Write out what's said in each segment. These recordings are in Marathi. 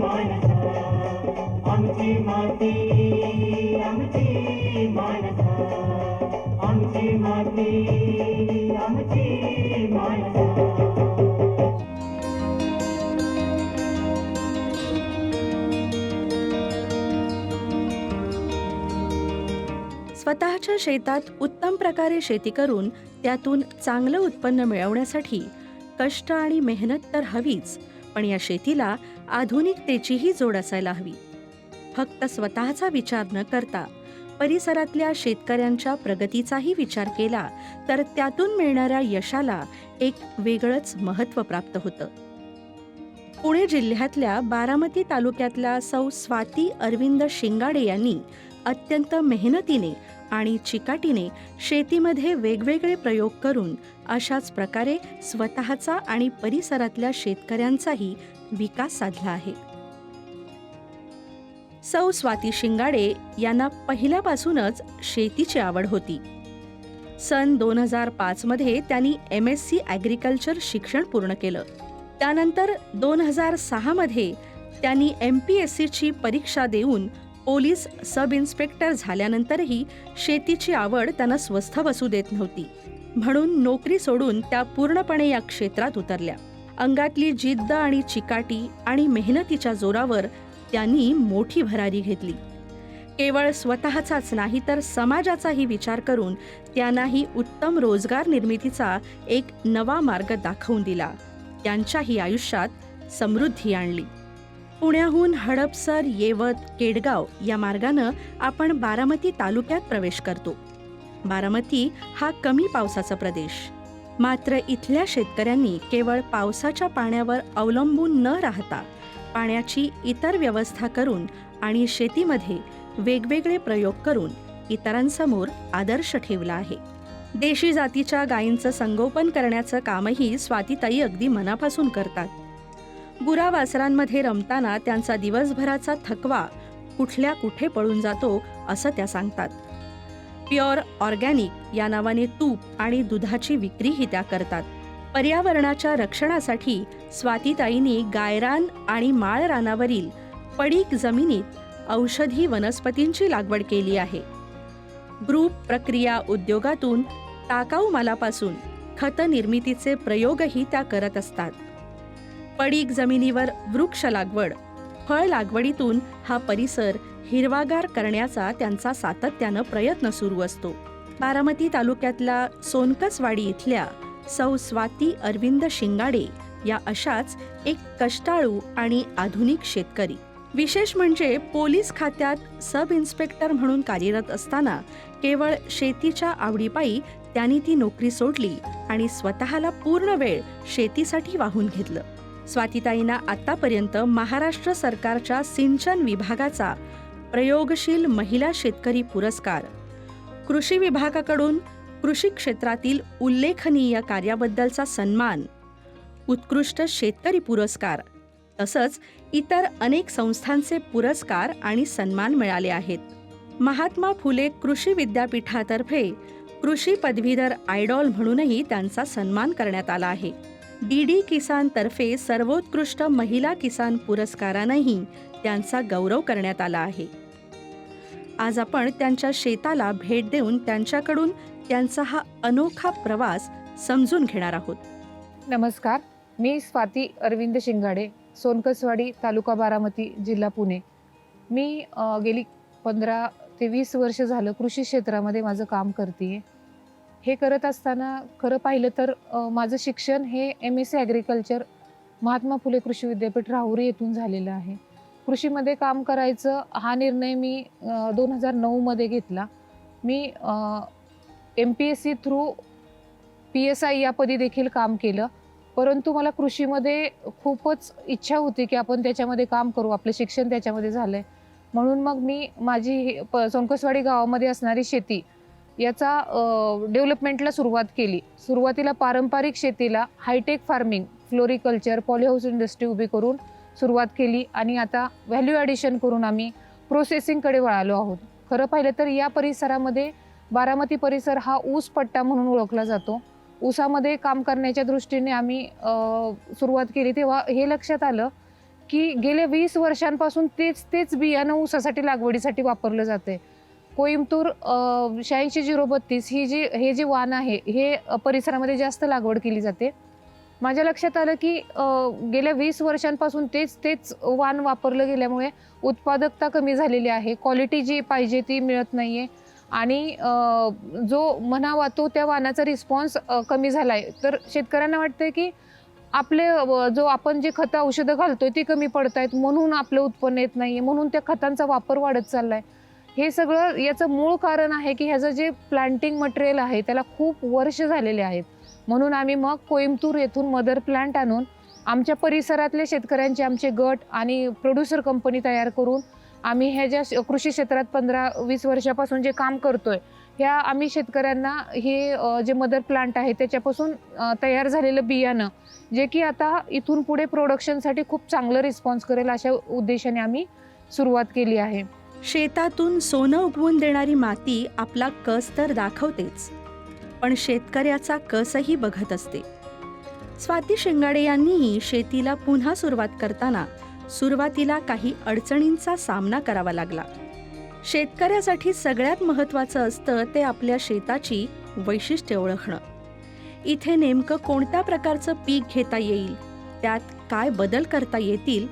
मानसा आमची माती आमची मानसा आमची माती आमची मानसा स्वतःच्या शेतात उत्तम प्रकारे शेती करून त्यातून चांगलं उत्पन्न मिळवण्यासाठी कष्ट आणि मेहनत तर हवीच पण या शेतीला आधुनिकतेचीही जोड असायला हवी. फक्त स्वतःचा विचार न करता परिसरातल्या शेतकऱ्यांच्या प्रगतीचाही विचार केला तर त्यातून मिळणाऱ्या यशाला एक वेगळंच महत्त्व प्राप्त होतं. पुणे जिल्ह्यातल्या बारामती तालुक्यातल्या सौ स्वाती अरविंद शिंगाडे यांनी अत्यंत मेहनतीने आणि चिकाटीने शेतीमध्ये वेगवेगळे प्रयोग करून अशाच प्रकारे स्वतःचा आणि परिसरातल्या शेतकऱ्यांचाही विकास साधला आहे. सौ स्वाती शिंगाडे यांना पहिल्यापासूनच शेतीची आवड होती. सन दोन हजार पाचमध्ये त्यांनी एम एस सी ॲग्रिकल्चर शिक्षण पूर्ण केलं. त्यानंतर दोन हजार सहामध्ये त्यांनी एम पी एस सीची परीक्षा देऊन पोलीस सब इन्स्पेक्टर झाल्यानंतरही शेतीची आवड त्यांना स्वस्थ बसू देत नव्हती. म्हणून नोकरी सोडून त्या पूर्णपणे या क्षेत्रात उतरल्या. अंगातली जिद्द आणि चिकाटी आणि मेहनतीच्या जोरावर त्यांनी मोठी भरारी घेतली. केवळ स्वतःचाच नाही तर समाजाचाही विचार करून त्यांनाही उत्तम रोजगार निर्मितीचा एक नवा मार्ग दाखवून दिला. त्यांच्याही आयुष्यात समृद्धी आणली. पुण्याहून हडपसर येवत केडगाव या मार्गानं आपण बारामती तालुक्यात प्रवेश करतो. बारामती हा कमी पावसाचा प्रदेश. मात्र इथल्या शेतकऱ्यांनी केवळ पावसाच्या पाण्यावर अवलंबून न राहता पाण्याची इतर व्यवस्था करून आणि शेतीमध्ये वेगवेगळे प्रयोग करून इतरांसमोर आदर्श ठेवला आहे. देशी जातीच्या गायींचं संगोपन करण्याचं कामही स्वातीताई अगदी मनापासून करतात. गुरावासरांमध्ये रमताना त्यांचा दिवसभराचा थकवा कुठल्या कुठे पळून जातो असं त्या सांगतात. प्युअर ऑर्गॅनिक या नावाने तूप आणि दुधाची विक्रीही त्या करतात. पर्यावरणाच्या रक्षणासाठी स्वातीताईंनी गायरान आणि माळ रानावरील पडीक जमिनीत औषधी वनस्पतींची लागवड केली आहे. ग्रुप प्रक्रिया उद्योगातून टाकाऊ मालापासून खत निर्मितीचे प्रयोगही त्या करत असतात. पडीक जमिनीवर वृक्ष लागवड फळ लागवडीतून हा परिसर हिरवागार करण्याचा त्यांचा सातत्यानं प्रयत्न सुरू असतो. बारामती तालुक्यातल्या सोनकसवाडी इथल्या सौ स्वाती अरविंद शिंगाडे या अशाच एक कष्टाळू आणि आधुनिक शेतकरी. विशेष म्हणजे पोलीस खात्यात सब इन्स्पेक्टर म्हणून कार्यरत असताना केवळ शेतीच्या आवडीपायी त्यांनी ती नोकरी सोडली आणि स्वतःला पूर्ण वेळ शेतीसाठी वाहून घेतलं. स्वातीताईंना आतापर्यंत महाराष्ट्र सरकारच्या सिंचन विभागाचा प्रयोगशील महिला शेतकरी पुरस्कार. कृषी विभागाकडून कृषी क्षेत्रातील उल्लेखनीय कार्याबद्दलचा सन्मान. उत्कृष्ट शेतकरी पुरस्कार. तसंच इतर अनेक संस्थांचे पुरस्कार आणि सन्मान मिळाले आहेत. महात्मा फुले कृषी विद्यापीठातर्फे कृषी पदवीधर आयडॉल म्हणूनही त्यांचा सन्मान करण्यात आला आहे. डी डी किसान तर्फे सर्वोत्कृष्ट महिला किसान पुरस्कारानंही त्यांचा गौरव करण्यात आला आहे. आज आपण त्यांच्या शेताला भेट देऊन त्यांच्याकडून त्यांचा हा अनोखा प्रवास समजून घेणार आहोत. नमस्कार. मी स्वाती अरविंद शिंगाडे सोनकसवाडी तालुका बारामती जिल्हा पुणे. मी गेली पंधरा ते वीस वर्ष झालं कृषी क्षेत्रामध्ये माझं काम करते हे करत असताना खरं पाहिलं तर माझं शिक्षण हे M S C agriculture Mahatma Phule कृषी विद्यापीठ राहुरी येथून झालेलं आहे. कृषीमध्ये काम करायचं हा निर्णय मी दोन हजार नऊमध्ये घेतला. मी M P S C through P S I या पदी देखील काम केलं. परंतु मला कृषीमध्ये खूपच इच्छा होती की आपण त्याच्यामध्ये काम करू आपलं शिक्षण त्याच्यामध्ये झालं आहे म्हणून मग मी माझी प सोनकसवाडी गावामध्ये असणारी शेती याचा डेव्हलपमेंटला सुरुवात केली. सुरुवातीला पारंपरिक शेतीला hi tech farming floriculture polyhouse industry उभी करून सुरुवात केली आणि आता व्हॅल्यू ॲडिशन करून आम्ही प्रोसेसिंगकडे वळालो आहोत. खरं पाहिलं तर या परिसरामध्ये बारामती परिसर हा ऊस पट्टा म्हणून ओळखला जातो. ऊसामध्ये काम करण्याच्या दृष्टीने आम्ही सुरुवात केली तेव्हा हे लक्षात आलं की गेल्या वीस वर्षांपासून तेच तेच बियाणं ऊसासाठी लागवडीसाठी वापरलं जाते कोईमतूर शहाऐंशी झिरो बत्तीस ही जी हे जे वाण आहे हे परिसरामध्ये जास्त लागवड केली जाते. माझ्या लक्षात आलं की गेल्या वीस वर्षांपासून तेच तेच वाण वापरलं गेल्यामुळे उत्पादकता कमी झालेली आहे क्वालिटी जी पाहिजे ती मिळत नाही आहे आणि जो म्हणावा तो त्या वाणाचा रिस्पॉन्स कमी झाला आहे तर शेतकऱ्यांना वाटतं की आपले जो आपण जे खतं औषधं घालतोय ती कमी पडत आहेत म्हणून आपलं उत्पन्न येत नाही आहे म्हणून त्या खतांचा वापर वाढत चालला आहे हे सगळं याचं मूळ कारण आहे की ह्याचं जे प्लांटिंग मटेरियल आहे त्याला खूप वर्ष झालेले आहेत. म्हणून आम्ही मग कोइंबतूर येथून मदर प्लांट आणून आमच्या परिसरातले शेतकऱ्यांचे आमचे गट आणि प्रोड्युसर कंपनी तयार करून आम्ही ह्या ज्या श- कृषी क्षेत्रात पंधरा वीस वर्षापासून जे काम करतोय ह्या आम्ही शेतकऱ्यांना हे जे मदर प्लांट आहे त्याच्यापासून तयार झालेलं बियाणं जे की आता इथून पुढे प्रोडक्शनसाठी खूप चांगलं रिस्पॉन्स करेल अशा उद्देशाने आम्ही सुरुवात केली आहे. शेतातून सोनं उगवून देणारी माती आपला कस तर दाखवतेच पण शेतकऱ्याचा कसही बघत असते. स्वाती शिंगाडे यांनीही शेतीला पुन्हा सुरुवात करताना सुरुवातीला काही अडचणींचा सामना करावा लागला. शेतकऱ्यासाठी सगळ्यात महत्त्वाचं असतं ते आपल्या शेताची वैशिष्ट्ये ओळखणं. इथे नेमकं कोणत्या प्रकारचं पीक घेता येईल त्यात काय बदल करता येतील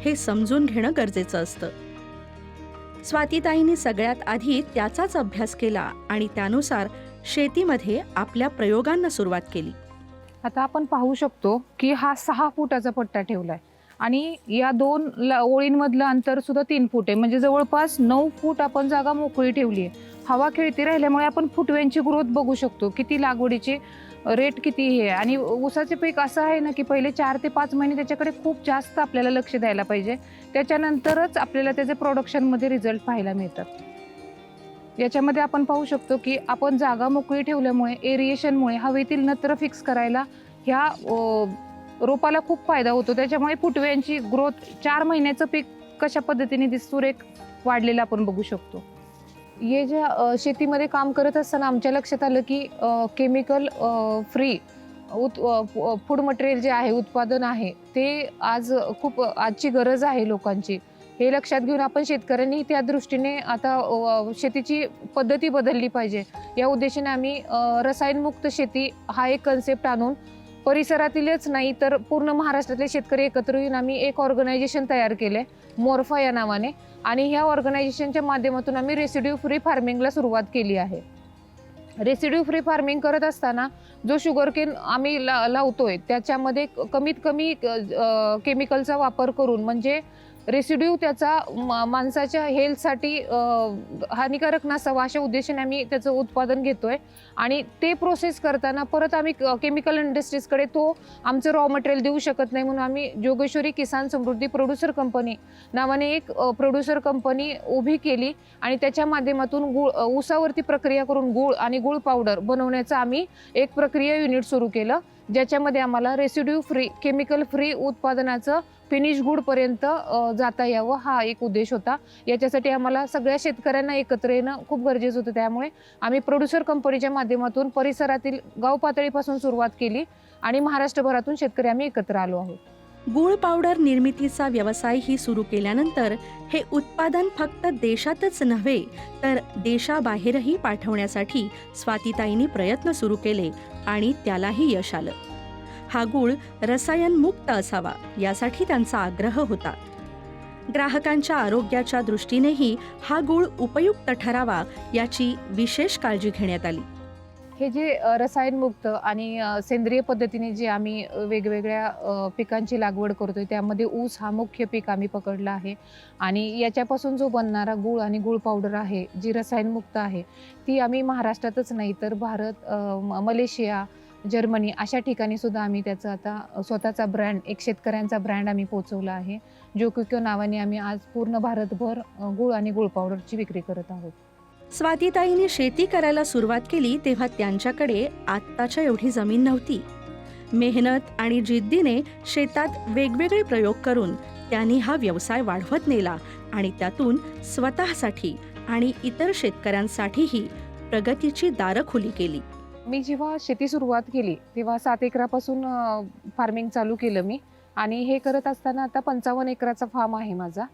हे समजून घेणं गरजेचं असतं. स्वातीताईंनी सगळ्यात आधी त्याचाच अभ्यास केला आणि त्यानुसार शेतीमध्ये आपल्या प्रयोगांना सुरुवात केली. आता आपण पाहू शकतो की हा सहा फुटाचा पट्टा ठेवलाय. आणि या दोन ला- ओळींमधलं अंतर सुद्धा तीन फूट आहे. म्हणजे जवळपास नऊ फूट आपण जागा मोकळी ठेवली आहे हवा खेळती राहिल्यामुळे आपण फुटव्यांची ग्रोथ बघू शकतो. किती लागवडीचे रेट किती हे? आहे. आणि ऊसाचे पीक असं आहे ना की पहिले चार ते पाच महिने त्याच्याकडे खूप जास्त आपल्याला लक्ष द्यायला पाहिजे. त्याच्यानंतरच आपल्याला त्याचे प्रोडक्शनमध्ये रिझल्ट पाहायला मिळतात. याच्यामध्ये आपण पाहू शकतो की आपण जागा मोकळी ठेवल्यामुळे एरिएशनमुळे हवेतील नत्र फिक्स करायला ह्या रोपाला खूप फायदा होतो. त्याच्यामुळे फुटव्यांची ग्रोथ चार महिन्याचं पीक कशा पद्धतीने दिसतो? एक वाढलेलं आपण बघू शकतो. हे जे शेतीमध्ये काम करत असताना आमच्या लक्षात आलं की केमिकल फ्री उत फूड मटेरियल जे आहे उत्पादन आहे ते आज खूप आजची गरज आहे लोकांची. हे लक्षात घेऊन आपण शेतकऱ्यांनी त्या दृष्टीने आता शेतीची पद्धती बदलली पाहिजे. या उद्देशाने आम्ही रसायनमुक्त शेती हा एक कन्सेप्ट आणून परिसरातीलच नाही तर पूर्ण महाराष्ट्रातले शेतकरी एकत्र येऊन आम्ही एक ऑर्गनायझेशन तयार केले मोर्फा या नावाने. आणि ह्या ऑर्गनायझेशनच्या माध्यमातून आम्ही रेसिड्यू फ्री फार्मिंगला सुरुवात केली आहे. रेसिड्यू फ्री फार्मिंग करत असताना जो शुगरकेन आम्ही ला लावतोय त्याच्यामध्ये कमीत कमी केमिकलचा वापर करून म्हणजे रेसिड्यू त्याचा मा- माणसाच्या हेल्थसाठी हानिकारक नसावा अशा उद्देशाने आम्ही त्याचं उत्पादन घेतोय. आणि ते प्रोसेस करताना परत आम्ही केमिकल इंडस्ट्रीजकडे तो आमचं रॉ मटेरियल देऊ शकत नाही. म्हणून आम्ही जोगेश्वरी किसान समृद्धी प्रोड्युसर कंपनी नावाने एक प्रोड्युसर कंपनी उभी केली आणि त्याच्या माध्यमातून गुळ ऊसावरती प्रक्रिया करून गुळ आणि गुळ पावडर बनवण्याचं आम्ही एक प्रक्रिया युनिट सुरू केलं. ज्याच्यामध्ये आम्हाला रेसिड्यू फ्री केमिकल फ्री उत्पादनाचं फिनिश गुडपर्यंत जाता यावं हा एक उद्देश होता. याच्यासाठी आम्हाला सगळ्या शेतकऱ्यांना एकत्र येणं खूप गरजेचं होतं. त्यामुळे आम्ही प्रोड्युसर कंपनीच्या माध्यमातून परिसरातील गाव पातळीपासून सुरुवात केली आणि महाराष्ट्रभरातून शेतकरी आम्ही एकत्र आलो आहोत. गूळ पावडर निर्मितीचा व्यवसायही सुरू केल्यानंतर हे उत्पादन फक्त देशातच नव्हे तर देशाबाहेरही पाठवण्यासाठी स्वातीताईंनी प्रयत्न सुरू केले आणि त्यालाही यश आलं. हा गूळ रसायनमुक्त असावा यासाठी त्यांचा आग्रह होता. ग्राहकांच्या आरोग्याच्या दृष्टीनेही हा गूळ उपयुक्त ठरावा याची विशेष काळजी घेण्यात आली. हे जे रसायनमुक्त आणि सेंद्रिय पद्धतीने जे आम्ही वेगवेगळ्या पिकांची लागवड करतोय त्यामध्ये ऊस हा मुख्य पीक आम्ही पकडला आहे. आणि याच्यापासून जो बनणारा गूळ आणि गूळ पावडर आहे जी रसायनमुक्त आहे ती आम्ही महाराष्ट्रातच नाही तर भारत मलेशिया जर्मनी अशा ठिकाणी सुद्धा आम्ही त्याचं आता स्वतःचा ब्रँड एक शेतकऱ्यांचा ब्रँड आम्ही पोचवला आहे जो क्युक्यो नावाने आम्ही आज पूर्ण भारतभर गुळ गूळ आणि गुळ पावडरची विक्री करत आहोत. स्वातीताईने शेती करायला सुरुवात केली तेव्हा त्यांच्याकडे आत्ताच्या एवढी जमीन नव्हती. मेहनत आणि जिद्दीने शेतात वेगवेगळे प्रयोग करून त्यांनी हा व्यवसाय वाढवत नेला आणि त्यातून स्वतःसाठी आणि इतर शेतकऱ्यांसाठीही प्रगतीची दारं खुली केली. मी जेव्हा शेती सुरुवात केली तेव्हा सात एकरापासून फार्मिंग चालू केलं मी. आणि हे करत असताना आता पंचावन्न एकराचा फार्म आहे माझा.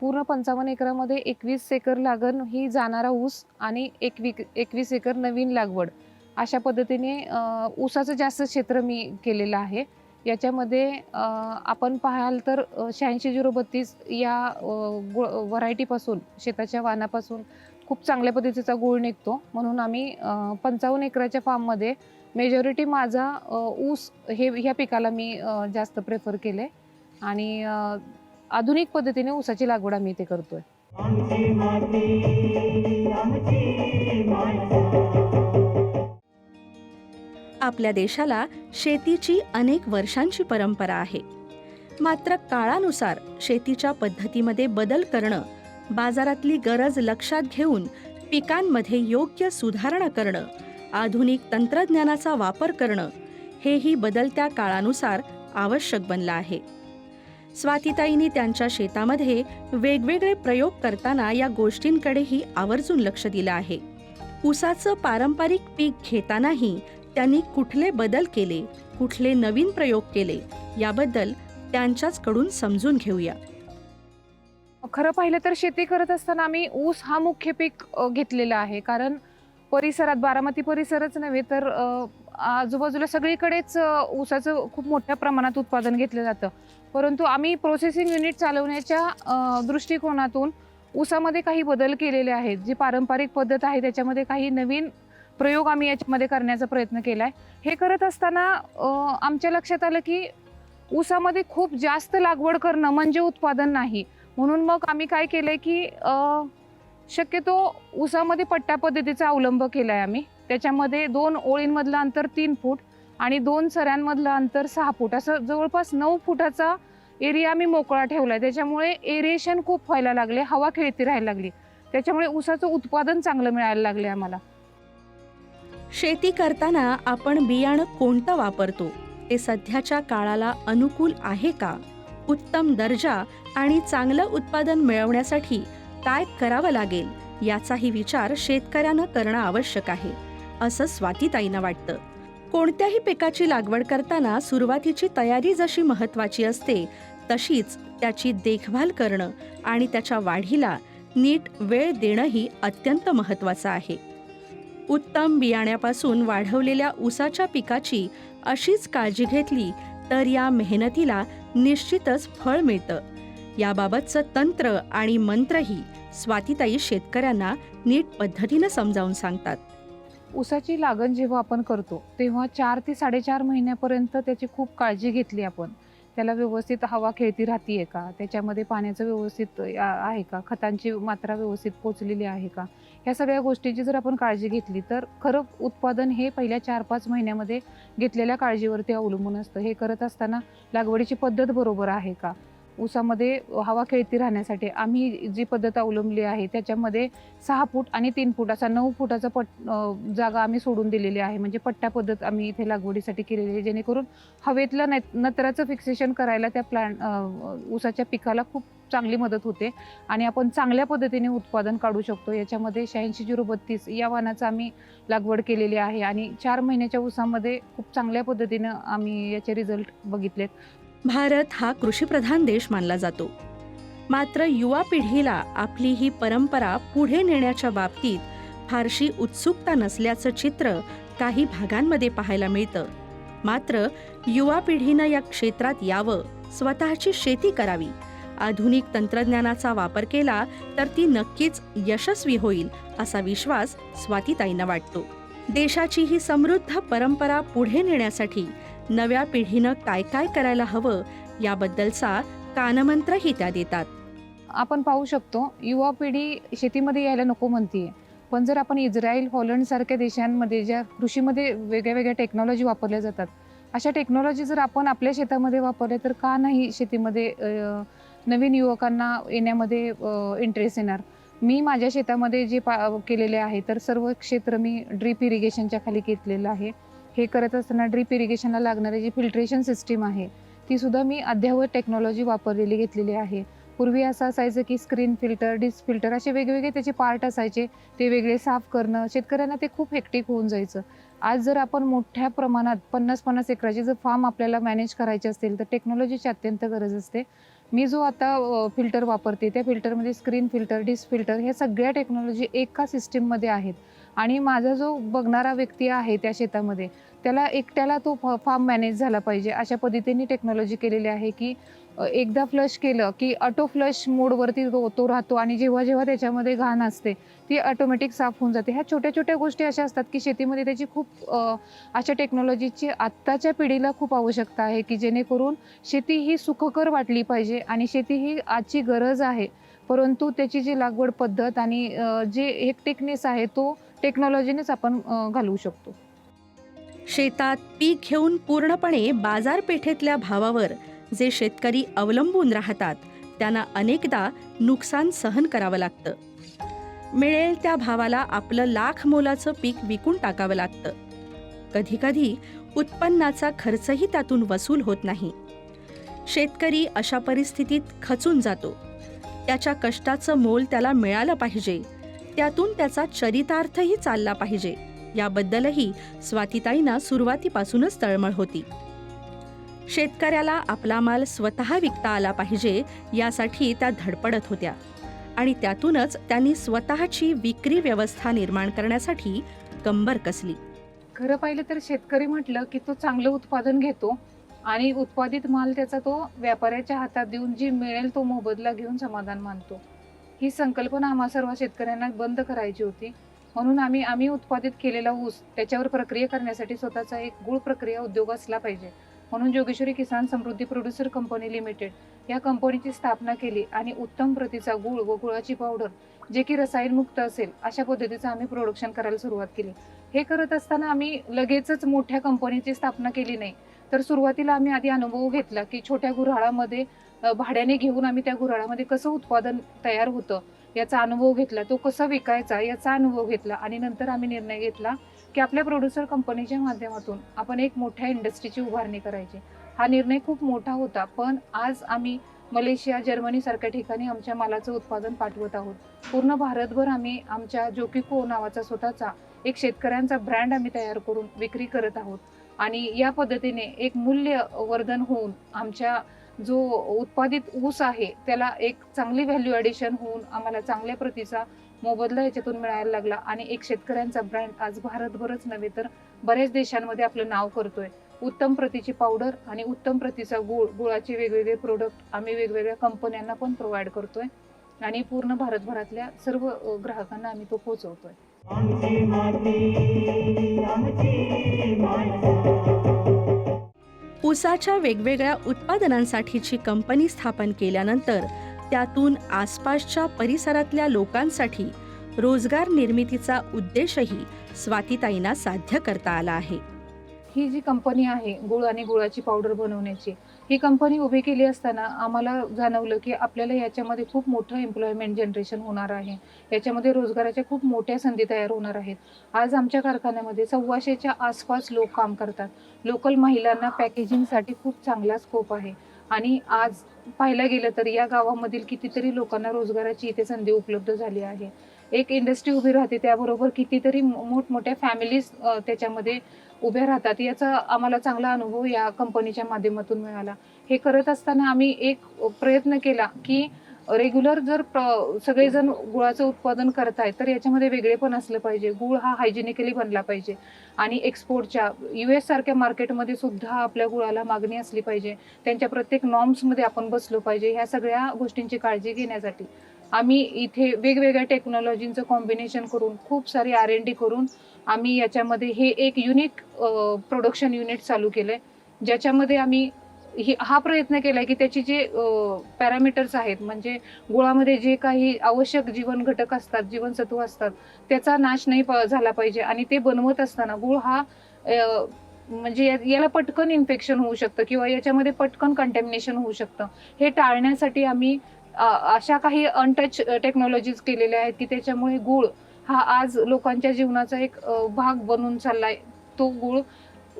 पूर्ण पंचावन्न एकरामध्ये एकवीस एकर लागण ही जाणारा ऊस आणि एकवी एकवीस एकर नवीन लागवड. अशा पद्धतीने ऊसाचं जास्त क्षेत्र मी केलेलं आहे. याच्यामध्ये आपण पाहाल तर शहाऐंशी झिरो बत्तीस या व्हरायटीपासून शेताच्या वाणापासून खूप चांगल्या पद्धतीचा गूळ निघतो. म्हणून आम्ही पंचावन्न एकराच्या फार्ममध्ये मेजॉरिटी माझा ऊस हे ह्या पिकाला मी जास्त प्रेफर केले. आणि आधुनिक पद्धतीने ऊसाची लागवड आम्ही इथे करतोय. आपल्या देशाला शेतीची अनेक वर्षांची परंपरा आहे. मात्र काळानुसार शेतीच्या पद्धतीमध्ये बदल करणं बाजारातली गरज लक्षात घेऊन पिकांमध्ये योग्य सुधारणा करणं आधुनिक तंत्रज्ञानाचा वापर करणं हेही बदलत्या काळानुसार आवश्यक बनलं आहे. स्वातीताईंनी त्यांच्या शेतामध्ये वेगवेगळे प्रयोग करताना या गोष्टींकडेही आवर्जून लक्ष दिलं आहे. ऊसाचं पारंपरिक पीक घेतानाही त्यांनी कुठले बदल केले कुठले नवीन प्रयोग केले याबद्दल त्यांच्याचकडून समजून घेऊया. खरं पाहिलं तर शेती करत असताना आम्ही ऊस हा मुख्य पीक घेतलेला आहे. कारण परिसरात बारामती परिसरच नव्हे तर आजूबाजूला सगळीकडेच ऊसाचं खूप मोठ्या प्रमाणात उत्पादन घेतलं जातं. परंतु आम्ही प्रोसेसिंग युनिट चालवण्याच्या दृष्टिकोनातून ऊसामध्ये काही बदल केलेले आहेत. जी पारंपरिक पद्धत आहे त्याच्यामध्ये काही नवीन प्रयोग आम्ही याच्यामध्ये करण्याचा प्रयत्न केला आहे हे करत असताना आमच्या लक्षात आलं की ऊसामध्ये खूप जास्त लागवड करणं म्हणजे उत्पादन नाही. म्हणून मग आम्ही काय केलंय की शक्यतो ऊसामध्ये पट्ट्या पद्धतीचा अवलंब केलाय आम्ही. त्याच्यामध्ये दोन ओळींमधलं अंतर तीन फूट आणि दोन सऱ्यांमधलं अंतर सहा फूट. असं जवळपास नऊ फुटाचा एरिया आम्ही मोकळा ठेवलाय. त्याच्यामुळे एरिएशन खूप व्हायला लागले हवा खेळती राहायला लागली. त्याच्यामुळे ऊसाचं उत्पादन चांगलं मिळायला लागले आम्हाला. शेती करताना आपण बियाणं कोणतं वापरतो? ते सध्याच्या काळाला अनुकूल आहे का? उत्तम दर्जा आणि चांगलं उत्पादन मिळवण्यासाठी काय करावं लागेल याचाही विचार शेतकऱ्यानं करणं आवश्यक आहे असं स्वातीताईंना वाटतं. कोणत्याही पिकाची लागवड करताना सुरुवातीची तयारी जशी महत्वाची असते तशीच त्याची देखभाल करणं आणि त्याच्या वाढीला नीट वेळ देणंही अत्यंत महत्वाचं आहे. उत्तम बियाण्यापासून वाढवलेल्या ऊसाच्या पिकाची अशीच काळजी घेतली तर या मेहनतीला निश्चितच फळ मिळतं. याबाबतचं तंत्र आणि मंत्रही स्वातीताई शेतकऱ्यांना नीट पद्धतीनं समजावून सांगतात. ऊसाची लागण जेव्हा आपण करतो तेव्हा चार ते साडेचार महिन्यापर्यंत त्याची खूप काळजी घेतली आपण. त्याला व्यवस्थित हवा खेळती राहतीये का? त्याच्यामध्ये पाण्याचं व्यवस्थित आहे का? खतांची मात्रा व्यवस्थित पोचलेली आहे का? ह्या सगळ्या गोष्टींची जर आपण काळजी घेतली तर खरं उत्पादन हे पहिल्या चार पाच महिन्यामध्ये घेतलेल्या काळजीवरती अवलंबून असतं. हे करत असताना लागवडीची पद्धत बरोबर आहे का? ऊसामध्ये हवा खेळती राहण्यासाठी आम्ही जी पद्धत अवलंबली आहे त्याच्यामध्ये सहा फूट आणि तीन फूट असा नऊ फुटाचा पट जागा आम्ही सोडून दिलेली आहे. म्हणजे पट्टा पद्धत आम्ही इथे लागवडीसाठी केलेली आहे. जेणेकरून हवेतलं नत्राचं फिक्सेशन करायला त्या प्लांट ऊसाच्या पिकाला खूप चांगली मदत होते. आणि आपण चांगल्या पद्धतीने उत्पादन काढू शकतो. याच्यामध्ये शहाऐंशी झिरो बत्तीस या वाणाचं आम्ही लागवड केलेली आहे. आणि चार महिन्याच्या ऊसामध्ये खूप चांगल्या पद्धतीनं आम्ही याचे रिझल्ट बघितलेत. भारत हा कृषीप्रधान देश मानला जातो. मात्र युवा पिढीला आपली ही परंपरा पुढे नेण्याच्या बाबतीत फारशी उत्सुकता नसल्याचं चित्र काही भागांमध्ये पाहायला मिळतं. मात्र युवा पिढीनं या क्षेत्रात यावं स्वतःची शेती करावी आधुनिक तंत्रज्ञानाचा वापर केला तर ती नक्कीच यशस्वी होईल असा विश्वास स्वातीताईंना वाटतो. देशाची ही समृद्ध परंपरा पुढे नेण्यासाठी नव्या पिढीनं काय काय करायला हवं याबद्दलचा कानमंत्रही त्या देतात. आपण पाहू शकतो युवा पिढी शेतीमध्ये यायला नको म्हणतीये. पण जर आपण इस्रायल हॉलंड सारख्या देशांमध्ये ज्या कृषीमध्ये वेगळ्या वेगळ्या टेक्नॉलॉजी वापरल्या जातात अशा टेक्नॉलॉजी जर आपण आपल्या शेतामध्ये वापरल्या तर का नाही शेतीमध्ये नवीन युवकांना येण्यामध्ये इंटरेस्ट येणार. मी माझ्या शेतामध्ये जे पा केलेले आहे तर सर्व क्षेत्र मी ड्रीप इरिगेशनच्या खाली घेतलेलं आहे. हे करत असताना ड्रीप इरिगेशनला लागणारी जी फिल्ट्रेशन सिस्टीम आहे तीसुद्धा मी अद्ययावत टेक्नॉलॉजी वापरलेली घेतलेली आहे. पूर्वी असं असायचं की स्क्रीन फिल्टर डिस्क फिल्टर असे वेगवेगळे त्याचे पार्ट असायचे ते वेगळे साफ करणं शेतकऱ्यांना ते खूप हेक्टिक होऊन जायचं. आज जर आपण मोठ्या प्रमाणात पन्नास पन्नास एकराचे जर फार्म आपल्याला मॅनेज करायचे असतील तर टेक्नॉलॉजीची अत्यंत गरज असते. मी जो आता फिल्टर वापरते त्या फिल्टरमध्ये स्क्रीन फिल्टर डिस फिल्टर ह्या सगळ्या टेक्नॉलॉजी एका सिस्टीममध्ये आहेत. आणि माझा जो बघणारा व्यक्ती आहे त्या शेतामध्ये त्याला एकट्याला तो फार्म मॅनेज झाला पाहिजे. अशा पद्धतीने टेक्नॉलॉजी केलेली आहे की एकदा फ्लश केलं की ऑटो फ्लश मोडवरती तो तो राहतो आणि जेव्हा जेव्हा त्याच्यामध्ये घाण असते ती ऑटोमॅटिक साफ होऊन जाते. ह्या छोट्या छोट्या गोष्टी अशा असतात की शेतीमध्ये त्याची खूप अशा टेक्नॉलॉजीची आत्ताच्या पिढीला खूप आवश्यकता आहे की जेणेकरून शेती ही सुखकर वाटली पाहिजे आणि शेती ही आजची गरज आहे. परंतु त्याची जी लागवड पद्धत आणि जे जे हेक्टिकनेस आहे तो टेक्नॉलॉजीनेच आपण घालवू शकतो. शेतात पीक घेऊन पूर्णपणे बाजारपेठेतल्या भावावर जे शेतकरी अवलंबून राहतात त्यांना अनेकदा नुकसान सहन करावं लागतं. मिळेल त्या भावाला आपलं लाख मोलाचं पीक विकून टाकावं लागतं. कधीकधी उत्पन्नाचा खर्चही त्यातून वसूल होत नाही. शेतकरी अशा परिस्थितीत खचून जातो. त्याच्या कष्टाचं मोल त्याला मिळालं पाहिजे. त्यातून त्याचा चरितार्थही चालला पाहिजे. याबद्दलही स्वातीताईंना सुरुवातीपासूनच तळमळ होती. शेतकऱ्याला आपला माल स्वतः विकता आला पाहिजे यासाठी त्या धडपडत होत्या. आणि त्यातूनच त्यांनी स्वतःची विक्री व्यवस्था निर्माण करण्यासाठी कंबर कसली. खरं पाहिलं तर शेतकरी म्हटलं की तो चांगलं उत्पादन घेतो आणि उत्पादित माल त्याचा तो व्यापाऱ्याच्या हातात देऊन जी मिळेल तो मोबदला घेऊन समाधान मानतो. ही संकल्पना आम्हा सर्व शेतकऱ्यांना बंद करायची होती. म्हणून आम्ही आम्ही उत्पादित केलेला ऊस त्याच्यावर प्रक्रिया करण्यासाठी स्वतःचा एक गुळ प्रक्रिया उद्योग असला पाहिजे. म्हणून Jogeshwari Kisan Samruddhi producer company limited या कंपनीची स्थापना केली आणि उत्तम प्रतीचा गुळ व गुळाची पावडर जे की रसायनमुक्त असेल अशा पद्धतीचं आम्ही प्रोडक्शन करायला सुरुवात केली. हे करत असताना आम्ही लगेचच मोठ्या कंपनीची स्थापना केली नाही. तर सुरुवातीला आम्ही आधी अनुभव घेतला की छोट्या गुऱ्हाळामध्ये भाड्याने घेऊन आम्ही त्या गुऱ्हाळामध्ये कसं उत्पादन तयार होतं याचा अनुभव घेतला तो कसा विकायचा याचा अनुभव घेतला आणि नंतर आम्ही निर्णय घेतला की आपल्या प्रोड्युसर कंपनीच्या माध्यमातून आपण एक मोठ्या इंडस्ट्रीची उभारणी करायची. हा निर्णय खूप मोठा होता पण आज आम्ही मलेशिया जर्मनी सारख्या ठिकाणी आमच्या मालाचं उत्पादन पाठवत आहोत. पूर्ण भारतभर आम्ही आमच्या जोकिको नावाचा स्वतःचा एक शेतकऱ्यांचा ब्रँड आम्ही तयार करून विक्री करत आहोत. आणि या पद्धतीने एक मूल्य वर्धन होऊन आमच्या जो उत्पादित ऊस आहे त्याला एक चांगली व्हॅल्यू ॲडिशन होऊन आम्हाला चांगल्या प्रतीचा मोबदला याच्यातून मिळायला लागला. आणि एक शेतकऱ्यांचा ब्रँड आज भारतभरच नव्हे तर बऱ्याच देशांमध्ये आपलं नाव करतोय. उत्तम प्रतीची पावडर आणि उत्तम प्रतीचा गुळ गुळाचे वेगवेगळे प्रोडक्ट आम्ही वेगवेगळ्या कंपन्यांना पण प्रोव्हाइड करतोय. आणि पूर्ण भारतभरातल्या सर्व ग्राहकांना आम्ही तो पोहोचवतोय. ऊसाच्या वेगवेगळ्या उत्पादनांसाठीची कंपनी स्थापन केल्यानंतर त्यातून आसपासच्या परिसरातल्या लोकांसाठी रोजगार निर्मितीचा उद्देशही स्वातीताईंना साध्य करता आला आहे. ही जी कंपनी आहे गुळ आणि गुळाची पावडर बनवण्याची ही कंपनी उभी केली असताना आम्हाला जाणवलं की आपल्याला याच्यामध्ये खूप मोठं एम्प्लॉयमेंट जनरेशन होणार आहे. याच्यामध्ये रोजगाराच्या खूप मोठ्या संधी तयार होणार आहेत. आज आमच्या कारखान्यामध्ये सव्वाशेच्या आसपास लोक काम करतात. लोकल महिलांना पॅकेजिंगसाठी खूप चांगला स्कोप आहे. आणि आज पाहायला गेलं तर या गावामधील कितीतरी लोकांना रोजगाराची इथे संधी उपलब्ध झाली आहे. एक इंडस्ट्री उभी राहते त्याबरोबर कितीतरी मो- मोठमोठ्या फॅमिलीज त्याच्यामध्ये उभ्या राहतात. याचा आम्हाला चांगला अनुभव या कंपनीच्या माध्यमातून मिळाला. हे करत असताना आम्ही एक प्रयत्न केला की रेग्युलर जर प्र- सगळेजण गुळाचं उत्पादन करतायत तर याच्यामध्ये वेगळे पण असलं पाहिजे. गुळ हा हायजेनिकली बनला पाहिजे. आणि एक्सपोर्टच्या यू एस सारख्या मार्केटमध्ये सुद्धा आपल्या गुळाला मागणी असली पाहिजे. त्यांच्या प्रत्येक नॉर्म्समध्ये आपण बसलो पाहिजे. ह्या सगळ्या गोष्टींची काळजी घेण्यासाठी. आम्ही इथे वेगवेगळ्या टेक्नॉलॉजींचं कॉम्बिनेशन करून खूप सारी आर एन डी करून आम्ही याच्यामध्ये हे एक युनिक प्रोडक्शन युनिट चालू केलं आहे ज्याच्यामध्ये आम्ही हा प्रयत्न केला की त्याची जे पॅरामीटर्स आहेत म्हणजे गुळामध्ये जे काही आवश्यक जीवन घटक असतात जीवनसत्व असतात त्याचा नाश नाही प- झाला पाहिजे. आणि ते बनवत असताना गुळ हा म्हणजे या- याला पटकन इन्फेक्शन होऊ शकतं किंवा याच्यामध्ये पटकन कंटॅमिनेशन होऊ शकतं. हे टाळण्यासाठी आम्ही अशा काही अनटच टेक्नॉलॉजीज केलेल्या आहेत की त्याच्यामुळे गुळ हा आज लोकांच्या जीवनाचा एक भाग बनून चाललाय. तो गुळ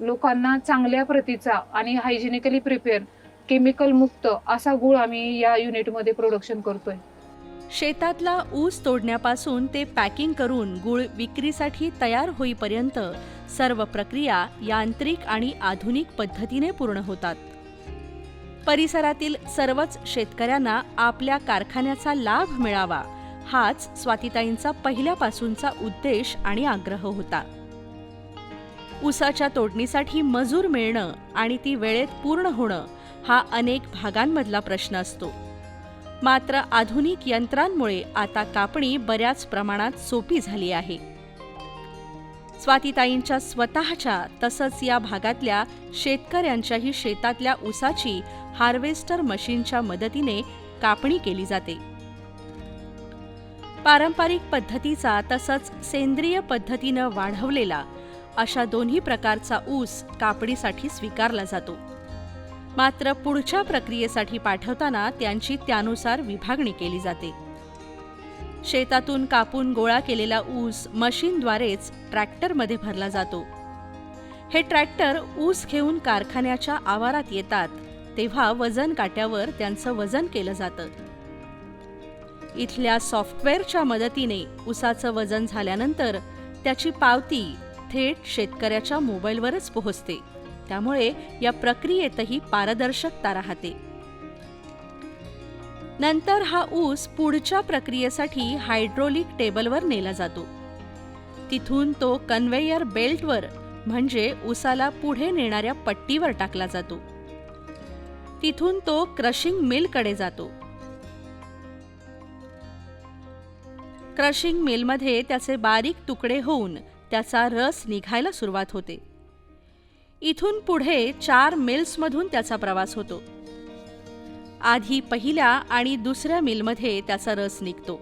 लोकांना चांगल्या प्रतीचा आणि हायजेनिकली प्रिपेअर केमिकल मुक्त असा गुळ आम्ही या युनिटमध्ये प्रोडक्शन करतोय. शेतातला ऊस तोडण्यापासून ते पॅकिंग करून गुळ विक्रीसाठी तयार होईपर्यंत सर्व प्रक्रिया यांत्रिक आणि आधुनिक पद्धतीने पूर्ण होतात. परिसरातील सर्वच शेतकऱ्यांना आपल्या कारखान्याचा लाभ मिळावा हाच स्वातिताईंचा पहिल्यापासूनचा उद्देश आणि आग्रह होता. ऊसाच्या तोडणीसाठी मजूर मिळणं आणि ती वेळेत पूर्ण होणं हा अनेक भागांमधला प्रश्न असतो. मात्र आधुनिक यंत्रांमुळे आता कापणी बऱ्याच प्रमाणात सोपी झाली आहे. स्वातीताईंच्या स्वतःच्या तसंच या भागातल्या शेतकऱ्यांच्याही शेतातल्या ऊसाची हार्वेस्टर मशीनच्या मदतीने कापणी केली जाते. पारंपरिक पद्धतीचा तसंच सेंद्रिय पद्धतीनं वाढवलेला अशा दोन्ही प्रकारचा ऊस कापणीसाठी स्वीकारला जातो. मात्र पुढच्या प्रक्रियेसाठी पाठवताना त्यांची त्यानुसार विभागणी केली जाते. शेतातून कापून गोळा केलेला ऊस मशीनद्वारेच ट्रॅक्टरमध्ये भरला जातो. हे ट्रॅक्टर ऊस घेऊन कारखान्याच्या आवारात येतात तेव्हा वजन काट्यावर त्यांचं वजन केलं जातं. इथल्या सॉफ्टवेअरच्या मदतीने ऊसाचं वजन झाल्यानंतर त्याची पावती थेट शेतकऱ्याच्या मोबाईलवरच पोहोचते. त्यामुळे या प्रक्रियेतही पारदर्शकता राहते. नंतर हा ऊस पुढच्या प्रक्रियेसाठी हायड्रोलिक टेबलवर नेला जातो. तिथून तो कन्व्हेयर बेल्टवर म्हणजे ऊसाला पुढे नेणाऱ्या पट्टीवर टाकला जातो. तिथून तो क्रशिंग मिलकडे जातो. क्रशिंग मिलमध्ये त्याचे बारीक तुकडे होऊन त्याचा रस निघायला सुरुवात होते. इथून पुढे चार मिल्समधून त्याचा प्रवास होतो. आधी पहिल्या आणि दुसऱ्या मिलमध्ये त्याचा रस निघतो.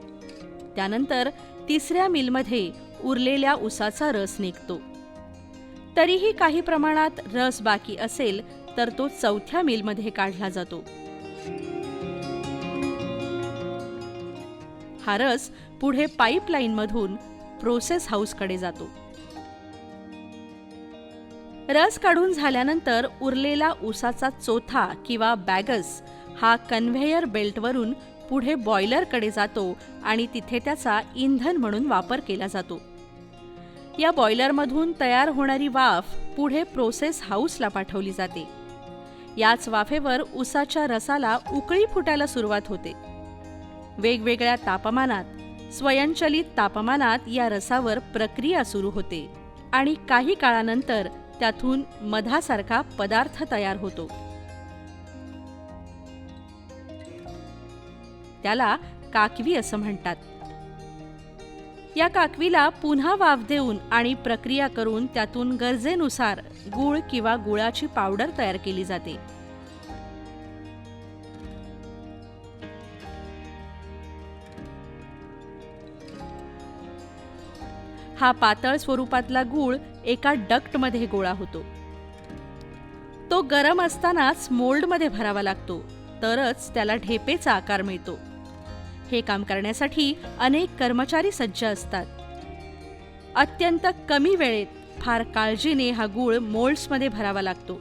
त्यानंतर तिसऱ्या मिलमध्ये उरलेल्या उसाचा रस निघतो. तरीही काही प्रमाणात रस बाकी असेल तर तो चौथ्या मिलमध्ये काढला जातो. हा रस पुढे पाईपलाईनमधून प्रोसेस हाऊसकडे जातो. रस काढून झाल्यानंतर उरलेला उसाचा चोथा किंवा बॅगस हा कन्व्हेयर बेल्टवरून पुढे बॉयलरकडे जातो आणि तिथे त्याचा इंधन म्हणून वापर केला जातो. या बॉयलरमधून तयार होणारी वाफ पुढे प्रोसेस हाऊसला पाठवली जाते. याच वाफेवर उसाच्या रसाला उकळी फुटायला सुरुवात होते. वेगवेगळ्या तापमानात स्वयंचलित तापमानात या रसावर प्रक्रिया सुरू होते आणि काही काळानंतर त्यातून मधासारखा पदार्थ तयार होतो. त्याला काकवी असं म्हणतात. या काकवीला पुन्हा वाफ देऊन आणि प्रक्रिया करून त्यातून गरजेनुसार गूळ किंवा गुळाची पावडर तयार केली जाते. हा पातळ स्वरूपातला गूळ एका डक्टमध्ये गोळा होतो. तो गरम असतानाच मोल्डमध्ये भरावा लागतो तरच त्याला ढेपेचा आकार मिळतो. हे काम करण्यासाठी अनेक कर्मचारी सज्ज असतात. अत्यंत कमी वेळेत फार काळजीने हा गूळ मोल्ड्समध्ये भरावा लागतो.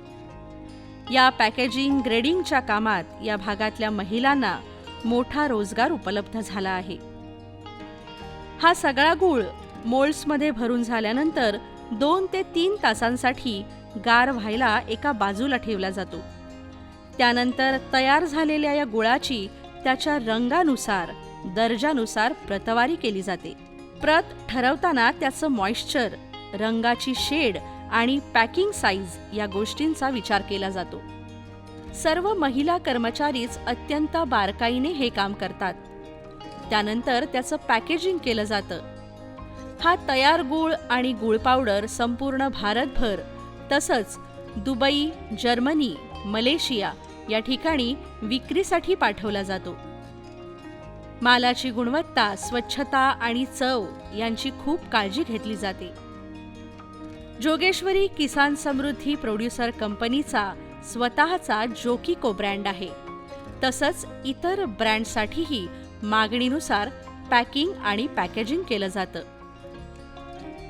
या पॅकेजिंग ग्रेडिंगच्या कामात या भागातल्या महिलांना मोठा रोजगार उपलब्ध झाला आहे. हा सगळा गूळ मोल्ड्समध्ये भरून झाल्यानंतर दोन ते तीन तासांसाठी गार व्हायला एका बाजूला ठेवला जातो. त्यानंतर तयार झालेल्या या गुळाची त्याच्या रंगानुसार दर्जानुसार प्रतवारी केली जाते. प्रत ठरवताना त्याचं मॉइश्चर रंगाची शेड आणि पॅकिंग साईज या गोष्टींचा विचार केला जातो. सर्व महिला कर्मचारीच अत्यंत बारकाईने हे काम करतात. त्यानंतर त्याचं पॅकेजिंग केलं जातं. हा तयार गूळ आणि गूळ पावडर संपूर्ण भारतभर तसंच दुबई जर्मनी मलेशिया या ठिकाणी विक्रीसाठी पाठवला जातो. मालाची गुणवत्ता स्वच्छता आणि चव यांची खूप काळजी घेतली जाते. जोगेश्वरी किसान समृद्धी प्रोड्युसर कंपनीचा स्वतःचा जोकिको ब्रँड आहे. तसंच इतर ब्रँडसाठीही मागणीनुसार पॅकिंग आणि पॅकेजिंग केलं जातं.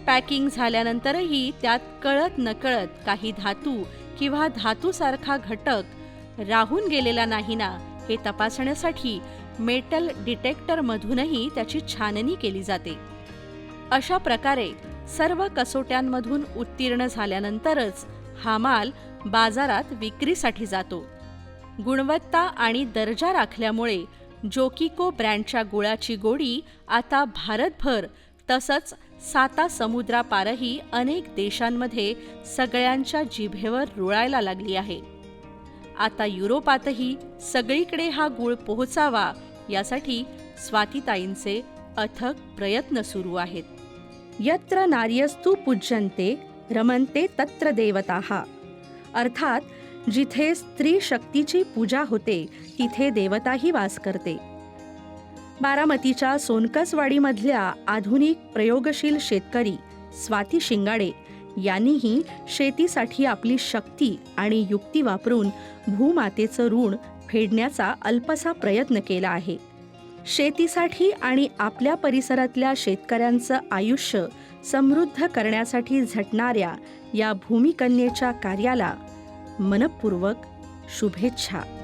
पॅकिंग झाल्यानंतरही त्यात कळत नकळत काही धातू किंवा धातूसारखा घटक राहून गेलेला नाही ना हे तपासण्यासाठी मेटल डिटेक्टरमधूनही त्याची छाननी केली जाते. अशा प्रकारे सर्व कसोट्यांमधून उत्तीर्ण झाल्यानंतरच हा माल बाजारात विक्रीसाठी जातो. गुणवत्ता आणि दर्जा राखल्यामुळे जोकिको ब्रँडच्या गुळाची गोडी आता भारतभर तसंच साता समुद्रापारही अनेक देशांमध्ये सगळ्यांच्या जिभेवर रुळायला लागली आहे. आता युरोपातही सगळीकडे हा गुळ पोहोचावा यासाठी स्वातीताईंचे अथक प्रयत्न सुरू आहेत. यत्र नार्यस्तु पूज्यन्ते रमन्ते तत्र देवताः. अर्थात जिथे स्त्री शक्तीची पूजा होते तिथे देवताही वास करते. बारामतीच्या सोनकसवाडीमधल्या आधुनिक प्रयोगशील शेतकरी स्वाती शिंगाडे यांनीही शेतीसाठी आपली शक्ती आणि युक्ती वापरून भूमातेचं ऋण फेडण्याचा अल्पसा प्रयत्न केला आहे. शेतीसाठी आणि आपल्या परिसरातल्या शेतकऱ्यांचं आयुष्य समृद्ध करण्यासाठी झटणाऱ्या या भूमिकन्येच्या कार्याला मनपूर्वक शुभेच्छा.